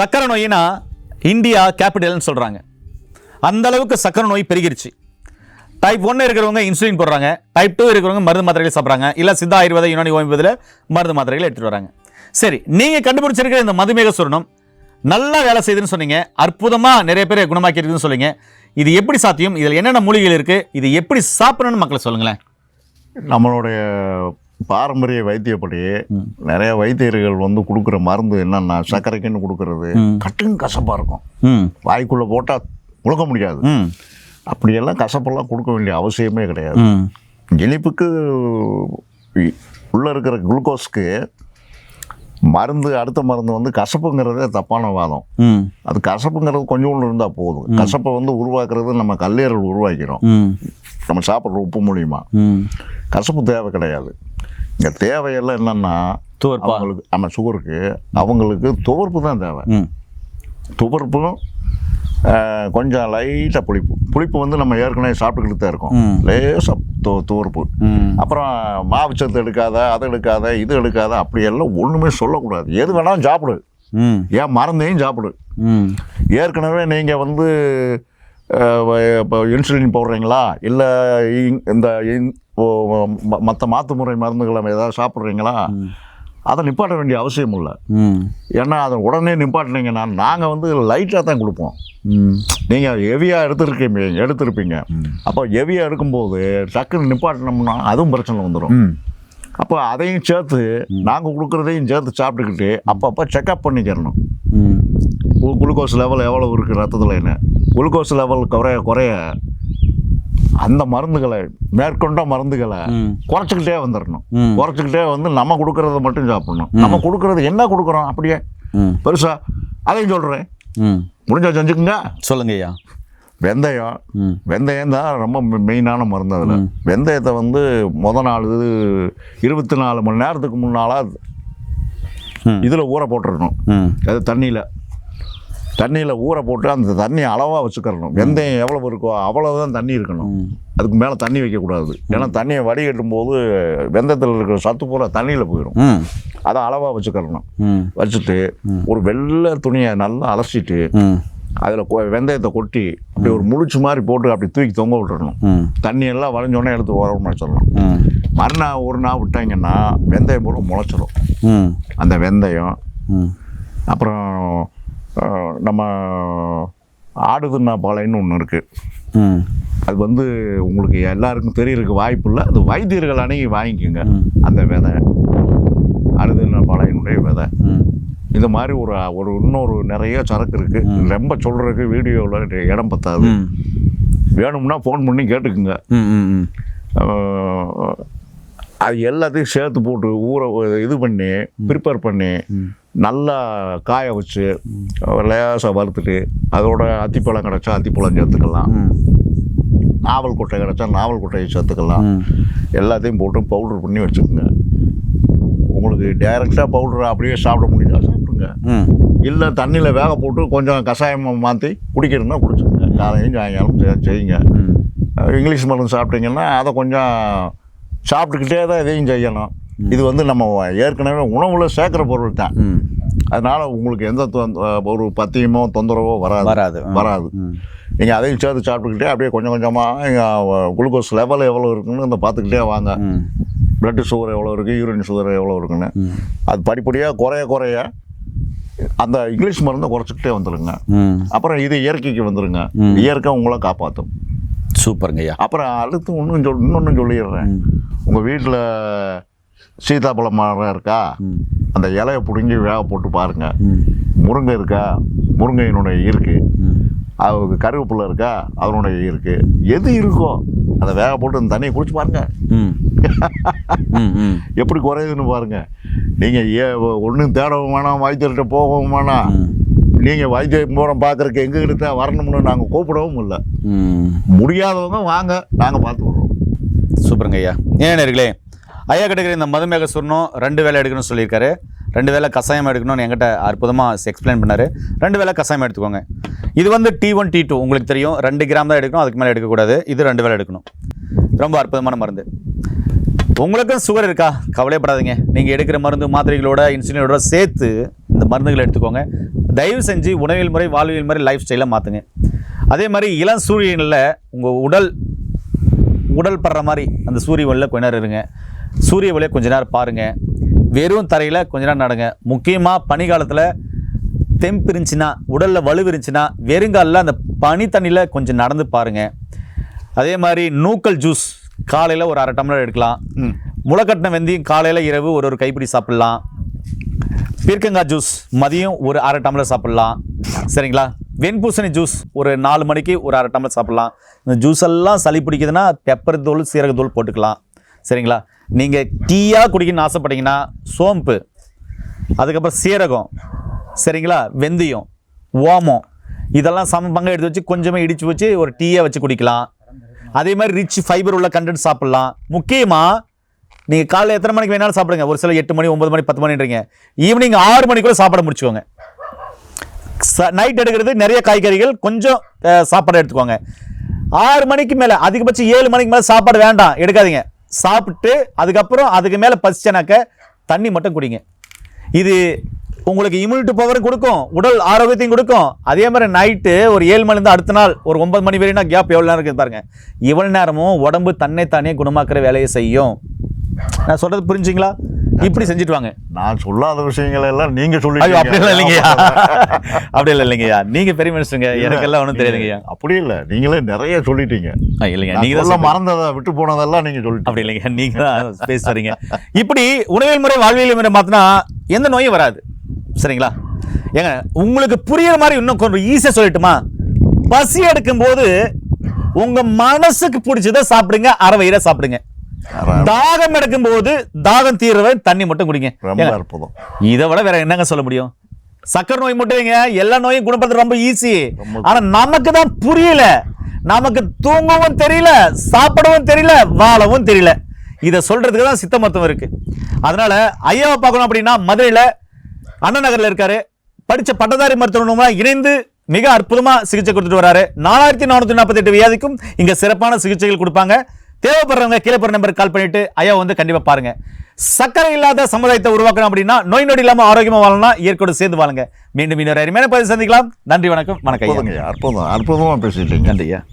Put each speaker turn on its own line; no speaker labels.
சக்கரை நோயினா இந்தியா கேபிட்டல்னு சொல்கிறாங்க அந்த அளவுக்கு சக்கரை நோய் பெருகிருச்சு. டைப் ஒன்று இருக்கிறவங்க இன்சுலின் போடுறாங்க. டைப் டூ இருக்கிறவங்க மருந்து மாத்திரைகள் சாப்பிட்றாங்க. இல்லை சித்தா ஆயுர்வேத யுனானி ஓய்வதில் மருந்து மாத்திரைகள் எடுத்துகிட்டு வராங்க. சரி நீங்கள் கண்டுபிடிச்சிருக்கிற இந்த மதுமேக சுரணம் நல்லா வேலை செய்யுதுன்னு சொன்னீங்க. அற்புதமாக நிறைய பேர் குணமாக்கி சொல்லுங்க இது எப்படி சாத்தியம்? இதில் என்னென்ன மூலிகைகள் இருக்குது இது எப்படி சாப்பிடணும்னு மக்களை சொல்லுங்களேன்.
நம்மளுடைய பாரம்பரிய வைத்தியப்படி நிறைய வைத்தியர்கள் வந்து கொடுக்குற மருந்து என்னன்னா சர்க்கரைக்குன்னு கொடுக்கறது கட்டுன்னு கசப்பாக இருக்கும். வாய்க்குள்ளே போட்டால் முழுக்க முடியாது. அப்படியெல்லாம் கசப்பெல்லாம் கொடுக்க வேண்டிய அவசியமே கிடையாது. இனிப்புக்கு உள்ள இருக்கிற குளுக்கோஸ்க்கு மருந்து அடுத்த மருந்து வந்து கசப்புங்கிறதே தப்பான வாதம். அது கசப்புங்கிறது கொஞ்சோண்டு இருந்தால் போதும். கசப்பை வந்து உருவாக்குறது நம்ம கல்லீரல் உருவாக்கிறோம். நம்ம சாப்பிட்ற உப்பு மூலியமா.
ம்.
கசப்பு தேவை கிடையாது. இங்கே தேவையெல்லாம் என்னென்னா
துவர்ப்பா?
அவங்களுக்கு நம்ம சுகருக்கு அவங்களுக்கு துவர்ப்பு தான் தேவை. துவர்ப்பும் கொஞ்சம் லைட்டாக புளிப்பு. புளிப்பு வந்து நம்ம ஏற்கனவே சாப்பிட்டுக்கிட்டு தான் இருக்கோம். லேசாக து துவர்ப்பு. அப்புறம் மாவுச்சத்து எடுக்காத அதை எடுக்காத இது எடுக்காத அப்படியெல்லாம் ஒன்றுமே சொல்லக்கூடாது. எது வேணாலும் சாப்பிடு. ஏன் மருந்தையும் சாப்பிடு. ஏற்கனவே நீங்கள் வந்து இப்போ இன்சுலின் போடுறீங்களா? இல்லை இந்த மற்ற மாற்று முறை மருந்துகளை ஏதாவது சாப்பிட்றீங்களா? அதை நிப்பாட்ட வேண்டிய அவசியம் இல்லை. ஏன்னா அதை உடனே நிப்பாட்டினீங்கன்னா நாங்கள் வந்து லைட்டாக தான் கொடுப்போம். நீங்கள் ஹெவியாக எடுத்துருக்கீங்க எடுத்திருப்பீங்க. அப்போ ஹெவியாக எடுக்கும்போது டக்குன்னு நிப்பாட்டினோம்னா அதுவும் பிரச்சனை வந்துடும் அப்போ அதையும் சேர்த்து நாங்கள் கொடுக்குறதையும் சேர்த்து சாப்பிட்டுக்கிட்டு அப்பப்போ செக்கப் பண்ணிக்கிறணும். குளுக்கோஸ் லெவல் எவ்வளோ இருக்குது ரத்தத்தில் என்ன? குளுக்கோஸ் லெவல் குறைய குறைய அந்த மருந்துகளை மேற்கொண்ட மருந்துகளை குறைச்சிக்கிட்டே வந்துடணும். குறைச்சிக்கிட்டே வந்து நம்ம கொடுக்கறத மட்டும் சாப்பிடணும். நம்ம கொடுக்கறது என்ன கொடுக்குறோம் அப்படியே? பெருசா அதையும் சொல்கிறேன் முடிஞ்சா செஞ்சுக்குங்க.
சொல்லுங்க ஐயா.
வெந்தயம். வெந்தயம் தான் ரொம்ப மெயினான மருந்து அதில். வெந்தயத்தை வந்து முத நாள் இது இருபத்தி நாலு மணி நேரத்துக்கு முன்னால். இதில் ஊற போட்டுருக்கணும் அது தண்ணியில். தண்ணியில் ஊற போட்டு அந்த தண்ணியை அளவாக வச்சுக்கிறணும். வெந்தயம் எவ்வளோ இருக்கோ அவ்வளோதான் தண்ணி இருக்கணும். அதுக்கு மேலே தண்ணி வைக்கக்கூடாது. ஏன்னா தண்ணியை வடிகட்டும் போது வெந்தயத்தில் இருக்கிற சத்து பூரா தண்ணியில் போயிடும் அதை அளவாக வச்சுக்கிறணும். வச்சுட்டு ஒரு வெள்ளை துணியை நல்லா அலசிட்டு அதில் வெந்தயத்தை கொட்டி அப்படி ஒரு முழிச்சு மாதிரி போட்டு அப்படி தூக்கி தொங்க விட்டுறணும்.
ம்.
தண்ணி எல்லாம் வளைஞ்சோடனே எடுத்து உரம் வச்சிடணும். மறுநாள் ஒரு நாள் விட்டாங்கன்னா வெந்தயம் பூரா முளைச்சிரும்.
ம்.
அந்த வெந்தயம். அப்புறம் நம்ம ஆடுதுன்னா பாலைன்னு ஒன்று இருக்குது அது வந்து உங்களுக்கு எல்லாருக்கும் தெரியறதுக்கு வாய்ப்பு இல்லை. அது வைத்தியர்கள் அணுகி வாங்கிக்கோங்க. அந்த விதை. ஆடுதுன்னா பாலையினுடைய விதை. இந்த மாதிரி ஒரு ஒரு இன்னொரு நிறைய சரக்கு இருக்குது ரொம்ப சொல்கிறதுக்கு வீடியோவில் இடம் பத்தாது. வேணும்னா ஃபோன் பண்ணி கேட்டுக்குங்க. அது எல்லாத்தையும் சேர்த்து போட்டு ஊற இது பண்ணி ப்ரிப்பேர் பண்ணி நல்லா காய வச்சு லேசாக வறுத்துட்டு அதோட அத்திப்பழம் கிடச்சா அத்திப்பழம் சேர்த்துக்கலாம். நாவல் கொட்டை கிடச்சா நாவல் கொட்டையை சேர்த்துக்கலாம். எல்லாத்தையும் போட்டு பவுடர் பண்ணி வச்சுக்கோங்க. உங்களுக்கு டைரெக்டாக பவுடர் அப்படியே சாப்பிட முடிஞ்சா சாப்பிடுங்க. இல்லை தண்ணியில் வேக போட்டு கொஞ்சம் கஷாயமாக மாற்றி குடிக்கிறதுனா குடிச்சுக்கோங்க. காலையும் சாயங்காலம் செய்- செய்யுங்க. இங்கிலீஷ் மருந்து சாப்பிட்டீங்கன்னா அதை கொஞ்சம் சாப்பிட்டுக்கிட்டே தான் இதையும் செய்யணும். இது வந்து நம்ம ஏற்கனவே உணவில் சேர்க்குற பொருள் தான். அதனால் உங்களுக்கு எந்த தொந்த- ஒரு பத்தியமோ தொந்தரவோ வராது.
வராது.
வராது. நீங்கள் அதையும் சேர்த்து சாப்பிட்டுக்கிட்டே அப்படியே கொஞ்சம் கொஞ்சமாக குளுக்கோஸ் லெவல் எவ்வளோ இருக்குன்னு இந்த பார்த்துக்கிட்டே வாங்க.
ம்.
பிளட் சுகர் எவ்வளோ இருக்குது யூரின் சுகர் எவ்வளோ இருக்குன்னு. அது படிப்படியாக குறைய குறைய அந்த இங்கிலீஷ் மருந்தை குறைச்சிக்கிட்டே வந்துடுங்க அப்புறம் இது இயற்கைக்கு வந்துடுங்க இயற்கை உங்களை காப்பாற்றும்
சூப்பருங்க ஐயா
அப்புறம் அடுத்து இன்னும் சொல் இன்னொன்று சொல்லிடுறேன். உங்கள் வீட்டில் சீதாப்பழம் மரம் இருக்கா அந்த இலையை பிடுங்கி வேக போட்டு பாருங்கள் முருங்கை இருக்கா? முருங்கையினுடைய இருக்கு.
ம்.
அது கருவேப்பிலை இருக்கா? அதனுடைய இருக்கு. எது இருக்கோ அதை வேக போட்டு அந்த தண்ணியை குடிச்சு பாருங்க. எப்படி குறையுதுன்னு பாருங்க. நீங்கள் ஏ ஒன்றும் தேடவும் வேணாம் வைத்தியர்கிட்ட போகவும் வேணாம். நீங்கள் வைத்திய மூலம் பார்க்குறக்கு எங்ககிட்ட தான் வரணும்னு நாங்கள் கூப்பிடவும் இல்லை. முடியாதவங்க வாங்க நாங்கள் பார்த்து விடுறோம்
சூப்பருங்க ஐயா. ஏன் நேர்களே ஐயா கிட்ட இந்த மதுமேக சுரணம் ரெண்டு வேலை எடுக்கணும்னு சொல்லியிருக்காரு. ரெண்டு வேளை கஷாயம் எடுக்கணும்னு என்கிட்ட அற்புதமாக எக்ஸ்பிளைன் பண்ணாரு. ரெண்டு வேளை கஷாயம் எடுத்துக்கோங்க. இது வந்து டி ஒன் டி டூ உங்களுக்கு தெரியும். ரெண்டு கிராம் தான் எடுக்கணும் அதுக்கு மேலே எடுக்கக்கூடாது. இது ரெண்டு வேளை எடுக்கணும். ரொம்ப அற்புதமான மருந்து. உங்களுக்கும் சுகர் இருக்கா? கவலைப்படாதீங்க நீங்கள் எடுக்கிற மருந்து மாத்திரைகளோட இன்சுலினோட சேர்த்து இந்த மருந்துகளை எடுத்துக்கோங்க. தயவு செஞ்சு உணவியல் முறை வாழ்வியல் முறை லைஃப் ஸ்டைலை மாற்றுங்க அதே மாதிரி இளம் சூரியனில் உங்கள் உடல் உடல் படுற மாதிரி அந்த சூரிய ஒளியில் கொஞ்ச நேரம் இருங்க. சூரிய ஒளியை கொஞ்ச நேரம் பாருங்கள் வெறும் தரையில் கொஞ்ச நேரம் நடங்க. முக்கியமாக பனிக்காலத்தில் தெம்பு இருந்துச்சுன்னா உடலில் வலு இருந்துச்சுன்னா வெறுங்காலில் அந்த பனி தண்ணியில் கொஞ்சம் நடந்து பாருங்கள் அதே மாதிரி நூக்கல் ஜூஸ் காலையில் ஒரு அரை டம்ளர் எடுக்கலாம். முளைக்கட்டின வெந்தயம் காலையில் இரவு ஒரு ஒரு கைப்பிடி சாப்பிட்லாம். பீர்க்கங்காய் ஜூஸ் மதியம் ஒரு அரை டம்ளர் சாப்பிட்லாம். சரிங்களா? வெண்பூசணி ஜூஸ் ஒரு நாலு மணிக்கு ஒரு அரை டம்ளர் சாப்பிட்லாம். இந்த ஜூஸ் எல்லாம் சளி பிடிக்குதுன்னா பெப்பர் தூள் சீரகத்தூள் போட்டுக்கலாம். சரிங்களா? நீங்கள் டீயாக குடிக்கணும்னு ஆசைப்பட்டீங்கன்னா சோம்பு அதுக்கப்புறம் சீரகம் சரிங்களா? வெந்தயம் ஓமம் இதெல்லாம் சம பங்காக எடுத்து வச்சு கொஞ்சமாக இடித்து வச்சு ஒரு டீயை வச்சு குடிக்கலாம். அதே மாதிரி ரிச் ஃபைபர் உள்ள கண்டென்ட் சாப்பிட்லாம். முக்கியமாக நீங்கள் காலையில் எத்தனை மணிக்கு வேணாலும் சாப்பிடுங்க. ஒரு சில எட்டு மணி ஒம்பது மணி பத்து மணின்றீங்க. ஈவினிங் ஆறு மணிக்குள்ள சாப்பிட முடிச்சுக்கோங்க. நைட் எடுக்கிறது நிறைய காய்கறிகள் கொஞ்சம் சாப்பாடு எடுத்துக்கோங்க. ஆறு மணிக்கு மேலே அதிகபட்சம் ஏழு மணிக்கு மேலே சாப்பாடு வேண்டாம். எடுக்காதீங்க. சாப்பிட்டு அதுக்கப்புறம் அதுக்கு மேலே பசிச்சனாக்க தண்ணி மட்டும் குடிங்க. இது உங்களுக்கு இம்யூனிட்டி பவரும் கொடுக்கும் உடல் ஆரோக்கியத்தையும் கொடுக்கும். அதே மாதிரி நைட்டு ஒரு ஏழு மணிலேருந்து அடுத்த நாள் ஒரு ஒன்பது மணி வரைனா கேப் எவ்வளோ நேரம் இருக்குது பாருங்கள் இவ்வளோ நேரமும் உடம்பு தன்னை தானே குணமாக்குற வேலையை செய்யும். நான் சொல்கிறது புரிஞ்சுங்களா? இப்படி செஞ்சுட்டு வாங்க
நான் சொல்லாத விஷயங்கள் எல்லாம் நீங்க
ஐயோ அப்படியெல்லாம் இல்லைங்கய்யா.
சொல்லிட்டீங்க
அப்படியெல்லாம் இல்லைங்கய்யா. நீங்க பெரிய மனுஷங்க எனக்கெல்லாம் ஒன்றும் தெரியாதுங்கய்யா.
அப்படி இல்ல. நீங்களே நிறைய சொல்லிட்டீங்க.
இல்லைங்க நீங்க
சொல்ல
தான்
மறந்ததை விட்டு போனதெல்லாம் நீங்க சொல்லிட்டீங்க.
அப்படி இல்லைங்க நீங்க தான் வரீங்க. இப்படி உணவியல் முறை வாழ்வியல் முறை மாத்தினா எந்த நோயும் வராது. சரிங்களா? ஏங்க உங்களுக்கு புரியுற மாதிரி இன்னும் கொஞ்சம் ஈஸியாக சொல்லட்டுமா? பசி எடுக்கும் போது உங்க மனசுக்கு பிடிச்சதை சாப்பிடுங்க அரை வயிறை சாப்பிடுங்க. தாகம் எடுக்கும் போது தாகம் தீர்றவ தண்ணி மட்டும் குடிங்க.
ரொம்ப அற்புதம்.
இதை விட வேற என்னங்க சொல்ல முடியும்? சக்கரை நோய் மட்டும் எல்லா நோயும் குணப்படுத்துறது ரொம்ப ஈஸி ஆனா நமக்கு தான் புரியல. நமக்கு தூங்கவும் தெரியல சாப்பிடவும் தெரியல வாழவும் தெரியல. இதை சொல்றதுக்கு தான் சித்த மருத்துவம் இருக்கு. அதனால ஐயாவை பார்க்கணும் அப்படின்னா மதுரையில அண்ணா நகர்ல இருக்காரு. படிச்ச பட்டதாரி மருத்துவமனை இணைந்து மிக அற்புதமா சிகிச்சை கொடுத்துட்டு வராரு. நாலாயிரத்தி நானூத்தி நாற்பத்தெட்டு வியாதிக்கும் இங்க சிறப்பான சிகிச்சைகள் கொடுப்பாங்க. தேவைப்படுறவங்க கீழே போற நம்பருக்கு கால் பண்ணிட்டு ஐயா வந்து கண்டிப்பா பாருங்க. சக்கரை இல்லாத சமுதாயத்தை உருவாக்கணும் அப்படின்னா நோய் நொடி இல்லாம ஆரோக்கியமா வாழலாம் இயற்கையோடு சேர்ந்து வாழுங்க. மீண்டும் இன்னொரு அருமையான பதிவு சந்திக்கலாம். நன்றி வணக்கம் வணக்கம்
அற்புதம் அற்புதமா பேசிட்டீங்க.
நன்றி ஐயா